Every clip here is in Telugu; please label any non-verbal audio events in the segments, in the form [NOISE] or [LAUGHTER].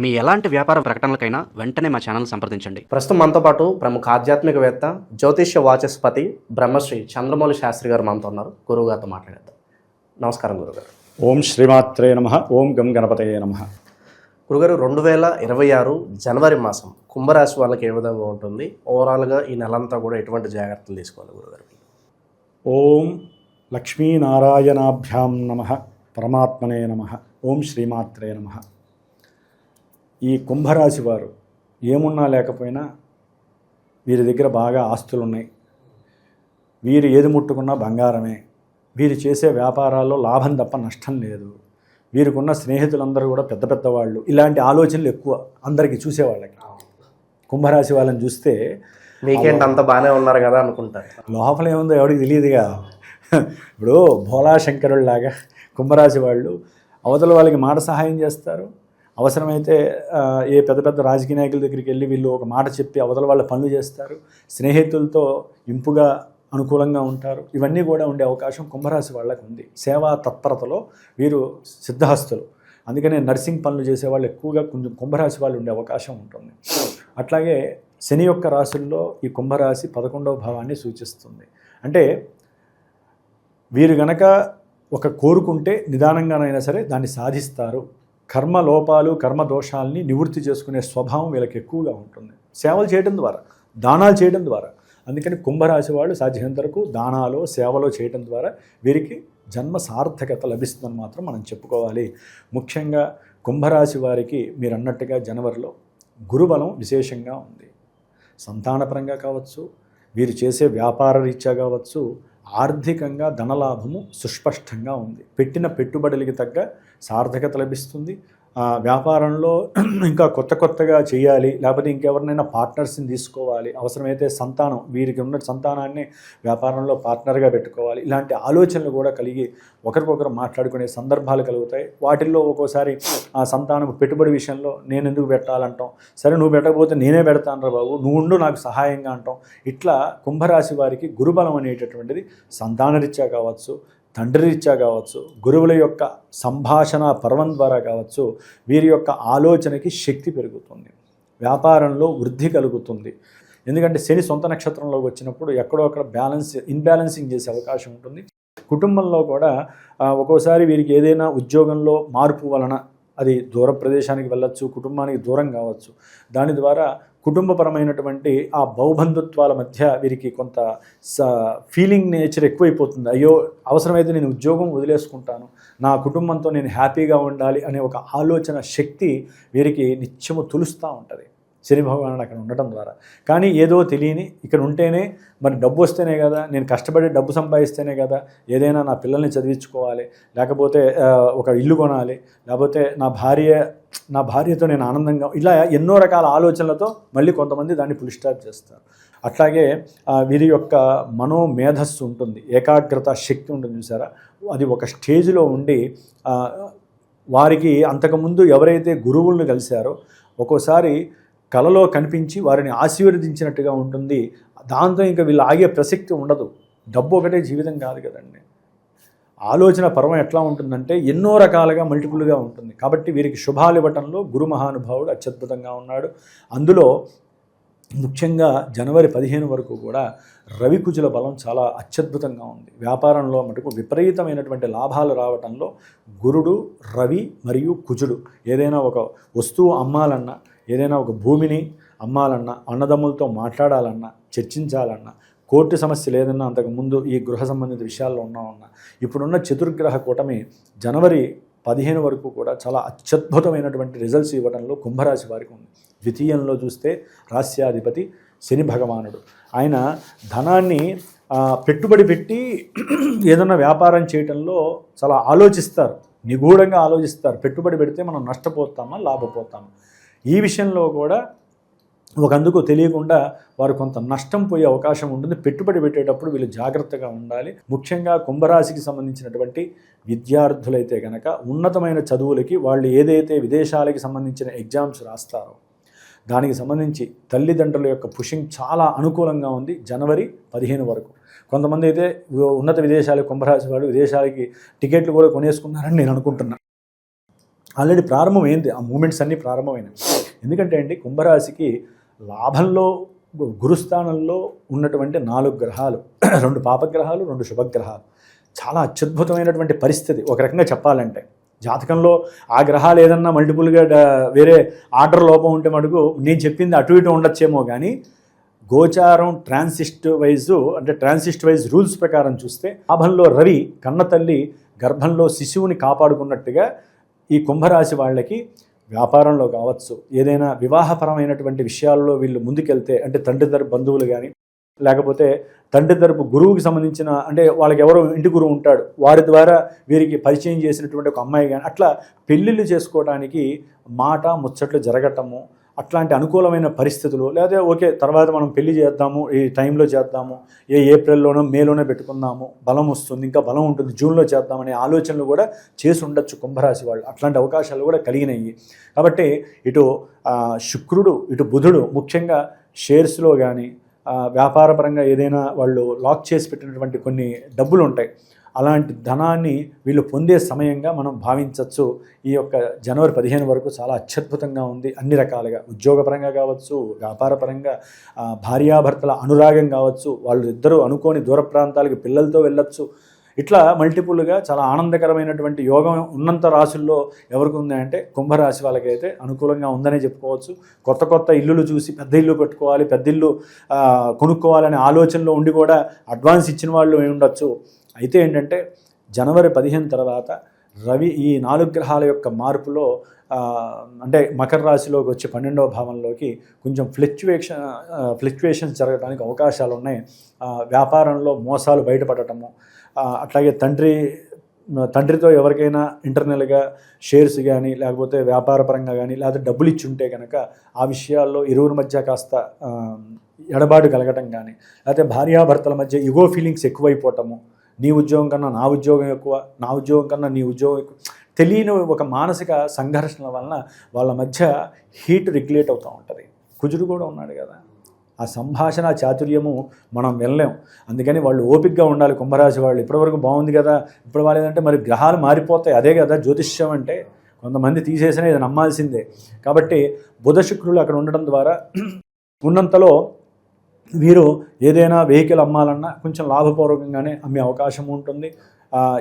మీ ఎలాంటి వ్యాపార ప్రకటనలకైనా వెంటనే మా ఛానల్ సంప్రదించండి. ప్రస్తుతం మనతో పాటు ప్రముఖ ఆధ్యాత్మికవేత్త జ్యోతిష్య వాచస్పతి బ్రహ్మశ్రీ చంద్రమౌళి శాస్త్రి గారు మనతో ఉన్నారు. గురువు గారితో మాట్లాడేద్దాం. నమస్కారం గురుగారు ఓం శ్రీమాత్రే నమ. ఓం గం గణపతయే నమ. గురుగారు రెండు వేల ఇరవై ఆరు జనవరి మాసం కుంభరాశి వాళ్ళకి ఏ విధంగా ఉంటుంది? ఓవరాల్గా ఈ నెలంతా కూడా ఎటువంటి జాగ్రత్తలు తీసుకోవాలి గురుగారు ఓం లక్ష్మీనారాయణాభ్యాం నమ. పరమాత్మనే నమ. ఓం శ్రీమాత్రే నమ. ఈ కుంభరాశి వారు ఏమున్నా లేకపోయినా వీరి దగ్గర బాగా ఆస్తులు ఉన్నాయి వీరు ఏది ముట్టుకున్నా బంగారమే. వీరు చేసే వ్యాపారాల్లో లాభం తప్ప నష్టం లేదు. వీరికున్న స్నేహితులందరూ కూడా పెద్ద పెద్ద వాళ్ళు. ఇలాంటి ఆలోచనలు ఎక్కువ అందరికీ చూసేవాళ్ళకి. కుంభరాశి వాళ్ళని చూస్తే మీకేంటి అంత బాగానే ఉన్నారు కదా అనుకుంటారు. లోపల ఏముందో ఎవరికి తెలియదుగా. ఇప్పుడు భోలా శంకరుల్లాగా కుంభరాశి వాళ్ళు అవతల వాళ్ళకి మాట సహాయం చేస్తారు. అవసరమైతే ఏ పెద్ద పెద్ద రాజకీయ నాయకుల దగ్గరికి వెళ్ళి వీళ్ళు ఒక మాట చెప్పి అవతల వాళ్ళ పనులు చేస్తారు. స్నేహితులతో ఇంపుగా అనుకూలంగా ఉంటారు. ఇవన్నీ కూడా ఉండే అవకాశం కుంభరాశి వాళ్ళకు ఉంది. సేవా తత్పరతలో వీరు సిద్ధహస్తులు. అందుకనే నర్సింగ్ పనులు చేసేవాళ్ళు ఎక్కువగా కొంచెం కుంభరాశి వాళ్ళు ఉండే అవకాశం ఉంటుంది. అట్లాగే శని యొక్క రాశుల్లో ఈ కుంభరాశి పదకొండవ భావాన్ని సూచిస్తుంది. అంటే వీరు గనక ఒక కోరుకుంటే నిదానంగానైనా సరే దాన్ని సాధిస్తారు. కర్మ లోపాలు కర్మ దోషాలని నివృత్తి చేసుకునే స్వభావం వీళ్ళకి ఎక్కువగా ఉంటుంది. సేవలు చేయడం ద్వారా దానాలు చేయడం ద్వారా. అందుకని కుంభరాశి వాళ్ళు సాధ్యమైనంత వరకు దానాలు సేవలో చేయడం ద్వారా వీరికి జన్మ సార్థకత లభిస్తుందని మాత్రం మనం చెప్పుకోవాలి. ముఖ్యంగా కుంభరాశి వారికి మీరు అన్నట్టుగా జనవరిలో గురుబలం విశేషంగా ఉంది. సంతానపరంగా కావచ్చు వీరు చేసే వ్యాపార రీత్యా కావచ్చు ఆర్థికంగా ధనలాభము సుస్పష్టంగా ఉంది. పెట్టిన పెట్టుబడులకి తగ్గ సార్థకత లభిస్తుంది. వ్యాపారంలో [CLEARS THROAT] ఇంకా కొత్త కొత్తగా చేయాలి లేకపోతే ఇంకెవరినైనా పార్ట్నర్స్ని తీసుకోవాలి అవసరమైతే సంతానం వీరికి ఉన్న సంతానాన్ని వ్యాపారంలో పార్ట్నర్గా పెట్టుకోవాలి. ఇలాంటి ఆలోచనలు కూడా కలిగి ఒకరికొకరు మాట్లాడుకునే సందర్భాలు కలుగుతాయి. వాటిల్లో ఒక్కోసారి ఆ సంతానం పెట్టుబడి విషయంలో నేను ఎందుకు పెట్టాలంటాం? సరే నువ్వు పెట్టకపోతే నేనే పెడతాను రా బాబు నువ్వు ఉండు నాకు సహాయంగా అంటాం. ఇట్లా కుంభరాశి వారికి గురుబలం అనేటటువంటిది సంతానరీత్యా కావచ్చు తండ్రి రీత్యా కావచ్చు గురువుల యొక్క సంభాషణ పర్వం ద్వారా కావచ్చు వీరి యొక్క ఆలోచనకి శక్తి పెరుగుతుంది వ్యాపారంలో వృద్ధి కలుగుతుంది. ఎందుకంటే శని సొంత నక్షత్రంలోకి వచ్చినప్పుడు ఎక్కడో అక్కడ బ్యాలెన్స్ ఇన్బ్యాలెన్సింగ్ చేసే అవకాశం ఉంటుంది. కుటుంబంలో కూడా ఒక్కోసారి వీరికి ఏదైనా ఉద్యోగంలో మార్పు వలన అది దూర ప్రదేశానికి వెళ్ళొచ్చు కుటుంబానికి దూరం కావచ్చు. దాని ద్వారా కుటుంబపరమైనటువంటి ఆ బౌబంధుత్వాల మధ్య వీరికి కొంత స ఫీలింగ్ నేచర్ ఎక్కువైపోతుంది. అయ్యో అవసరమైతే నేను ఉద్యోగం వదిలేసుకుంటాను. నా కుటుంబంతో నేను హ్యాపీగా ఉండాలి అనే ఒక ఆలోచన శక్తి వీరికి నిత్యము తులుస్తూ ఉంటుంది. శని భగవానుడు అక్కడ ఉండటం ద్వారా. కానీ ఏదో తెలియని ఇక్కడ ఉంటేనే మరి డబ్బు వస్తేనే కదా నేను కష్టపడి డబ్బు సంపాదిస్తేనే కదా ఏదైనా నా పిల్లల్ని చదివించుకోవాలి లేకపోతే ఒక ఇల్లు కొనాలి లేకపోతే నా భార్య నా భార్యతో నేను ఆనందంగా ఇలా ఎన్నో రకాల ఆలోచనలతో మళ్ళీ కొంతమంది దాన్ని పులిస్టాప్ చేస్తారు. అట్లాగే వీరి యొక్క మనోమేధస్సు ఉంటుంది ఏకాగ్రత శక్తి ఉంటుంది చూసారా? అది ఒక స్టేజ్లో ఉండి వారికి అంతకుముందు ఎవరైతే గురువులను కలిశారో ఒక్కోసారి కలలో కనిపించి వారిని ఆశీర్వదించినట్టుగా ఉంటుంది. దాంతో ఇంకా వీళ్ళు ఆగే ప్రసక్తి ఉండదు. డబ్బు ఒకటే జీవితం కాదు కదండి. ఆలోచన పర్వం ఎట్లా ఉంటుందంటే ఎన్నో రకాలుగా మల్టిపుల్గా ఉంటుంది. కాబట్టి వీరికి శుభాలు ఇవ్వటంలో గురు మహానుభావుడు అత్యద్భుతంగా ఉన్నాడు. అందులో ముఖ్యంగా జనవరి పదిహేను వరకు కూడా రవికుజుల బలం చాలా అత్యద్భుతంగా ఉంది. వ్యాపారంలో మటుకు విపరీతమైనటువంటి లాభాలు రావటంలో గురుడు రవి మరియు కుజుడు ఏదైనా ఒక వస్తువు అమ్మాలన్నా ఏదైనా ఒక భూమిని అమ్మాలన్నా అన్నదమ్ములతో మాట్లాడాలన్నా చర్చించాలన్నా కోర్టు సమస్య లేదన్నా అంతకుముందు ఈ గృహ సంబంధిత విషయాల్లో ఉన్నామన్నా ఇప్పుడున్న చతుర్గ్రహ కూటమి జనవరి పదిహేను వరకు కూడా చాలా అత్యద్భుతమైనటువంటి రిజల్ట్స్ ఇవ్వడంలో కుంభరాశి వారికి ఉంది. ద్వితీయంలో చూస్తే రాస్యాధిపతి శని భగవానుడు. ఆయన ధనాన్ని పెట్టుబడి పెట్టి ఏదన్నా వ్యాపారం చేయటంలో చాలా ఆలోచిస్తారు. నిగూఢంగా ఆలోచిస్తారు. పెట్టుబడి పెడితే మనం నష్టపోతామా లాభపోతామా? ఈ విషయంలో కూడా ఒకందుకు తెలియకుండా వారు కొంత నష్టం పోయే అవకాశం ఉంటుంది. పెట్టుబడి పెట్టేటప్పుడు వీళ్ళు జాగ్రత్తగా ఉండాలి. ముఖ్యంగా కుంభరాశికి సంబంధించినటువంటి విద్యార్థులైతే కనుక ఉన్నతమైన చదువులకి వాళ్ళు ఏదైతే విదేశాలకి సంబంధించిన ఎగ్జామ్స్ రాస్తారో దానికి సంబంధించి తల్లిదండ్రుల యొక్క పుషింగ్ చాలా అనుకూలంగా ఉంది జనవరి పదిహేను వరకు. కొంతమంది అయితే ఉన్నత విదేశాలకు కుంభరాశి వాళ్ళు విదేశాలకి టికెట్లు కూడా కొనేసుకున్నారని నేను అనుకుంటున్నాను ఆల్రెడీ ప్రారంభమైంది. ఆ మూమెంట్స్ అన్నీ ప్రారంభమైనాయి. ఎందుకంటే అండి కుంభరాశికి లాభంలో గురుస్థానంలో ఉన్నటువంటి నాలుగు గ్రహాలు [CLEARS THROAT] రెండు పాపగ్రహాలు రెండు శుభగ్రహాలు. చాలా అత్యద్భుతమైనటువంటి పరిస్థితి. ఒక రకంగా చెప్పాలంటే జాతకంలో ఆ గ్రహాలు ఏదన్నా మల్టిపుల్గా వేరే ఆర్డర్ లోపం ఉంటే మటుకు నేను చెప్పింది అటు ఇటు ఉండొచ్చేమో కానీ గోచారం ట్రాన్సిస్ట్ వైజ్ అంటే ట్రాన్సిస్ట్ వైజ్ రూల్స్ ప్రకారం చూస్తే లాభంలో రవి కన్న తల్లి గర్భంలో శిశువుని కాపాడుకున్నట్టుగా ఈ కుంభరాశి వాళ్ళకి వ్యాపారంలో కావచ్చు ఏదైనా వివాహపరమైనటువంటి విషయాల్లో వీళ్ళు ముందుకెళ్తే అంటే తండ్రి తరపు బంధువులు కానీ లేకపోతే తండ్రి తరపు గురువుకి సంబంధించిన అంటే వాళ్ళకి ఎవరో ఇంటి గురువు ఉంటాడు వారి ద్వారా వీరికి పరిచయం చేసినటువంటి ఒక అమ్మాయి కానీ అట్లా పెళ్ళిళ్ళు చేసుకోవడానికి మాట ముచ్చట్లు జరగటము అట్లాంటి అనుకూలమైన పరిస్థితులు లేదా ఓకే తర్వాత మనం పెళ్ళి చేద్దాము ఈ టైంలో చేద్దాము ఏ ఏప్రిల్లోనో మేలోనో పెట్టుకుందాము బలం వస్తుంది ఇంకా బలం ఉంటుంది జూన్లో చేద్దామనే ఆలోచనలు కూడా చేసి ఉండొచ్చు కుంభరాశి వాళ్ళు. అట్లాంటి అవకాశాలు కూడా కలిగినాయి. కాబట్టి ఇటు శుక్రుడు ఇటు బుధుడు ముఖ్యంగా షేర్స్లో కానీ వ్యాపారపరంగా ఏదైనా వాళ్ళు లాక్ చేసి పెట్టినటువంటి కొన్ని డబ్బులు ఉంటాయి అలాంటి ధనాన్ని వీళ్ళు పొందే సమయంగా మనం భావించవచ్చు. ఈ యొక్క జనవరి పదిహేను వరకు చాలా అత్యద్భుతంగా ఉంది. అన్ని రకాలుగా ఉద్యోగపరంగా కావచ్చు వ్యాపారపరంగా భార్యాభర్తల అనురాగం కావచ్చు వాళ్ళు ఇద్దరూ అనుకోని దూర ప్రాంతాలకు పిల్లలతో వెళ్ళొచ్చు. ఇట్లా మల్టిపుల్గా చాలా ఆనందకరమైనటువంటి యోగం ఉన్నంత రాశుల్లో ఎవరికి ఉంది అంటే కుంభరాశి వాళ్ళకైతే అనుకూలంగా ఉందనే చెప్పుకోవచ్చు. కొత్త కొత్త ఇల్లులు చూసి పెద్ద ఇల్లు కట్టుకోవాలి పెద్ద ఇల్లు కొనుక్కోవాలనే ఆలోచనలో ఉండి కూడా అడ్వాన్స్ ఇచ్చిన వాళ్ళు ఏమి ఉండొచ్చు. అయితే ఏంటంటే జనవరి పదిహేను తర్వాత రవి ఈ నాలుగు గ్రహాల యొక్క మార్పులో అంటే మకర రాశిలోకి వచ్చి పన్నెండవ భావంలోకి కొంచెం ఫ్లక్చువేషన్ ఫ్లక్చువేషన్స్ జరగడానికి అవకాశాలు ఉన్నాయి. వ్యాపారంలో మోసాలు బయటపడటము అట్లాగే తండ్రి తండ్రితో ఎవరికైనా ఇంటర్నల్గా షేర్స్ కానీ లేకపోతే వ్యాపారపరంగా కానీ లేకపోతే డబ్బులు ఇచ్చి ఉంటే కనుక ఆ విషయాల్లో ఇరువురి మధ్య కాస్త ఎడబాటు కలగటం కానీ లేకపోతే భార్యాభర్తల మధ్య ఇగో ఫీలింగ్స్ ఎక్కువైపోవటము నీ ఉద్యోగం కన్నా నా ఉద్యోగం ఎక్కువ నా ఉద్యోగం కన్నా నీ ఉద్యోగం ఎక్కువ తెలియని ఒక మానసిక సంఘర్షణల వలన వాళ్ళ మధ్య హీట్ రెగ్యులేట్ అవుతూ ఉంటుంది. కుజుడు కూడా ఉన్నాడు కదా. ఆ సంభాషణ చాతుర్యము మనం వెళ్ళలేం అందుకని వాళ్ళు ఓపికగా ఉండాలి. కుంభరాశి వాళ్ళు ఇప్పటివరకు బాగుంది కదా ఇప్పుడు వాళ్ళు మరి గ్రహాలు మారిపోతాయి. అదే కదా జ్యోతిష్యం అంటే. కొంతమంది తీసేసినా ఇది నమ్మాల్సిందే. కాబట్టి బుధ శుక్రులు అక్కడ ఉండడం ద్వారా [CLEARS THROAT] ఉన్నంతలో వీరు ఏదైనా వెహికల్ అమ్మాలన్నా కొంచెం లాభపూర్వకంగానే అమ్మే అవకాశం ఉంటుంది.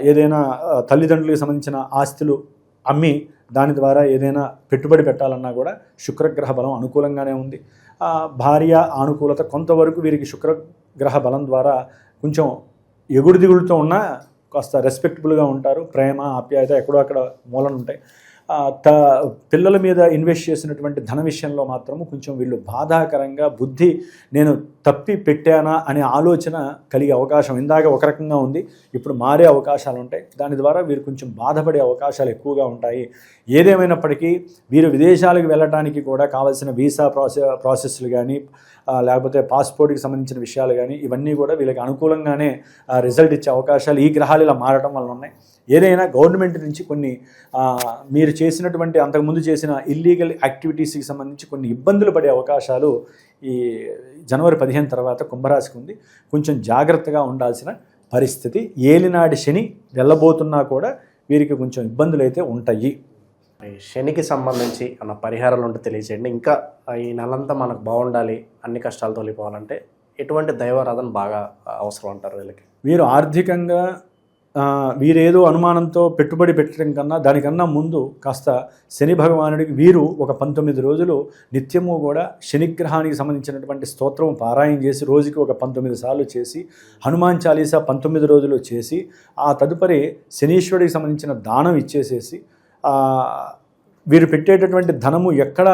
ఏదైనా తల్లిదండ్రులకు సంబంధించిన ఆస్తులు అమ్మి దాని ద్వారా ఏదైనా పెట్టుబడి పెట్టాలన్నా కూడా శుక్రగ్రహ బలం అనుకూలంగానే ఉంది. భార్య ఆనుకూలత కొంతవరకు వీరికి శుక్రగ్రహ బలం ద్వారా కొంచెం ఎగుడు దిగుడుతో ఉన్న కాస్త రెస్పెక్టబుల్గా ఉంటారు. ప్రేమ ఆప్యాయత ఎక్కడో అక్కడ మూలన ఉంటాయి త పిల్లల మీద ఇన్వెస్ట్ చేసినటువంటి ధన విషయంలో మాత్రము కొంచెం వీళ్ళు బాధాకరంగా బుద్ధి నేను తప్పి పెట్టానా అనే ఆలోచన కలిగే అవకాశం ఇందాక ఒక రకంగా ఉంది. ఇప్పుడు మారే అవకాశాలు ఉంటాయి. దాని ద్వారా వీరు కొంచెం బాధపడే అవకాశాలు ఎక్కువగా ఉంటాయి. ఏదేమైనప్పటికీ వీరు విదేశాలకు వెళ్ళడానికి కూడా కావాల్సిన వీసా ప్రాసెస్ ప్రాసెస్లు కానీ లేకపోతే పాస్పోర్ట్కి సంబంధించిన విషయాలు కానీ ఇవన్నీ కూడా వీళ్ళకి అనుకూలంగానే రిజల్ట్ ఇచ్చే అవకాశాలు ఈ గ్రహాలు ఇలా మారడం వల్ల ఉన్నాయి. ఏదైనా గవర్నమెంట్ నుంచి కొన్ని మీరు చేసినటువంటి అంతకుముందు చేసిన ఇల్లీగల్ యాక్టివిటీస్కి సంబంధించి కొన్ని ఇబ్బందులు పడే అవకాశాలు ఈ జనవరి పదిహేను తర్వాత కుంభరాశికి ఉంది. కొంచెం జాగ్రత్తగా ఉండాల్సిన పరిస్థితి. ఏలినాడి శని వెళ్ళబోతున్నా కూడా వీరికి కొంచెం ఇబ్బందులు అయితే ఉంటాయి. శనికి సంబంధించి అన్న పరిహారాలు ఉంటే తెలియచేయండి ఇంకా ఈ నెలంతా మనకు బాగుండాలి అన్ని కష్టాలు తొలిపోవాలంటే ఎటువంటి దైవారాధన బాగా అవసరం అంటారు వీళ్ళకి? వీరు ఆర్థికంగా వీరేదో అనుమానంతో పెట్టుబడి పెట్టడం కన్నా దానికన్నా ముందు కాస్త శని భగవానుడికి వీరు ఒక పంతొమ్మిది రోజులు నిత్యము కూడా శనిగ్రహానికి సంబంధించినటువంటి స్తోత్రం పారాయణ చేసి రోజుకి ఒక పంతొమ్మిది సార్లు చేసి హనుమాన్ చాలీసా పంతొమ్మిది రోజులు చేసి ఆ తదుపరి శనీశ్వరుడికి సంబంధించిన దానం ఇచ్చేసేసి వీరు పెట్టేటటువంటి ధనము ఎక్కడ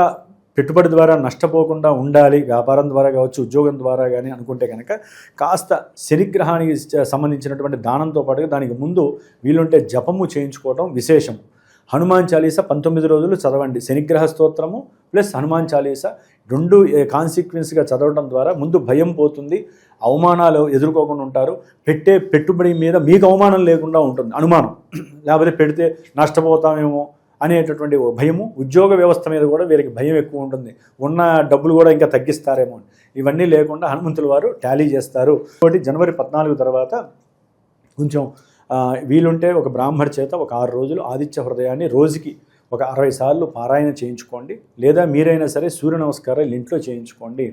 పెట్టుబడి ద్వారా నష్టపోకుండా ఉండాలి వ్యాపారం ద్వారా కావచ్చు ఉద్యోగం ద్వారా కానీ అనుకుంటే కనుక కాస్త శనిగ్రహానికి సంబంధించినటువంటి దానంతో పాటుగా దానికి ముందు వీలుంటే జపము చేయించుకోవడం విశేషం. హనుమాన్ చాలీసా పంతొమ్మిది రోజులు చదవండి. శనిగ్రహ స్తోత్రము ప్లస్ హనుమాన్ చాలీసా రెండు కాన్సిక్వెన్స్గా చదవడం ద్వారా ముందు భయం పోతుంది అవమానాలు ఎదుర్కోకుండా ఉంటారు పెట్టే పెట్టుబడి మీద మీకు అవమానం లేకుండా ఉంటుంది. అనుమానం. [CLEARS THROAT] లేకపోతే పెడితే నష్టపోతామేమో అనేటటువంటి భయము. ఉద్యోగ వ్యవస్థ మీద కూడా వీరికి భయం ఎక్కువ ఉంటుంది. ఉన్న డబ్బులు కూడా ఇంకా తగ్గిస్తారేమో ఇవన్నీ లేకుండా హనుమంతుల వారు టాలీ చేస్తారు. ఒకటి జనవరి పద్నాలుగు తర్వాత కొంచెం వీలుంటే ఒక బ్రాహ్మణ చేత ఒక ఆరు రోజులు ఆదిత్య హృదయాన్ని రోజుకి ఒక అరవై సార్లు పారాయణ చేయించుకోండి. లేదా మీరైనా సరే సూర్య నమస్కారాలు ఇంట్లో చేయించుకోండి.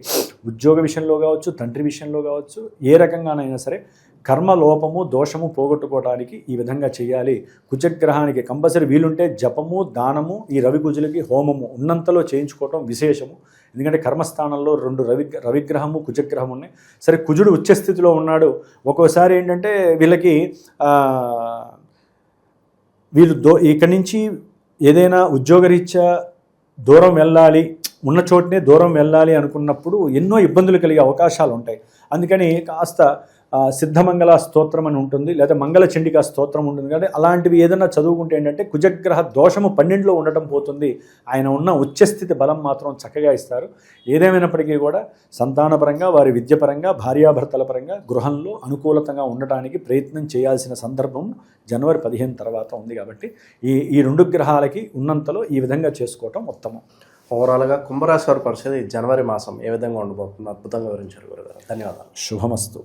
ఉద్యోగ విషయంలో కావచ్చు తండ్రి విషయంలో కావచ్చు ఏ రకంగానైనా సరే కర్మ లోపము దోషము పోగొట్టుకోవడానికి ఈ విధంగా చేయాలి. కుజగ్రహానికి కంపల్సరీ వీలుంటే జపము దానము ఈ రవి కుజులకి హోమము ఉన్నంతలో చేయించుకోవటం విశేషము. ఎందుకంటే కర్మస్థానంలో రెండు రవి రవిగ్రహము కుజగ్రహం ఉన్నాయి. సరే కుజుడు ఉచ్చ స్థితిలో ఉన్నాడు. ఒక్కోసారి ఏంటంటే వీళ్ళకి వీళ్ళు దో ఇక్కడి నుంచి ఏదైనా ఉద్యోగరీత్యా దూరం వెళ్ళాలి ఉన్న చోటనే దూరం వెళ్ళాలి అనుకున్నప్పుడు ఎన్నో ఇబ్బందులు కలిగే అవకాశాలు ఉంటాయి. అందుకని కాస్త సిద్ధమంగళ స్తోత్రం అని ఉంటుంది లేదా మంగళ చండికా స్తోత్రం ఉంటుంది. కానీ అలాంటివి ఏదైనా చదువుకుంటే ఏంటంటే కుజగ్రహ దోషము పన్నెండులో ఉండటం పోతుంది. ఆయన ఉన్న ఉచ్చస్థితి బలం మాత్రం చక్కగా ఇస్తారు. ఏదేమైనప్పటికీ కూడా సంతానపరంగా వారి విద్యపరంగా భార్యాభర్తల పరంగా గృహంలో అనుకూలతంగా ఉండటానికి ప్రయత్నం చేయాల్సిన సందర్భం జనవరి పదిహేను తర్వాత ఉంది కాబట్టి ఈ ఈ రెండు గ్రహాలకి ఉన్నంతలో ఈ విధంగా చేసుకోవటం ఉత్తమం. ఓవరాల్గా కుంభరాశి వారి పరిస్థితి జనవరి మాసం ఏ విధంగా ఉండబోతుంది అద్భుతంగా వివరించారు గురుగారు. ధన్యవాదాలు. శుభమస్తు.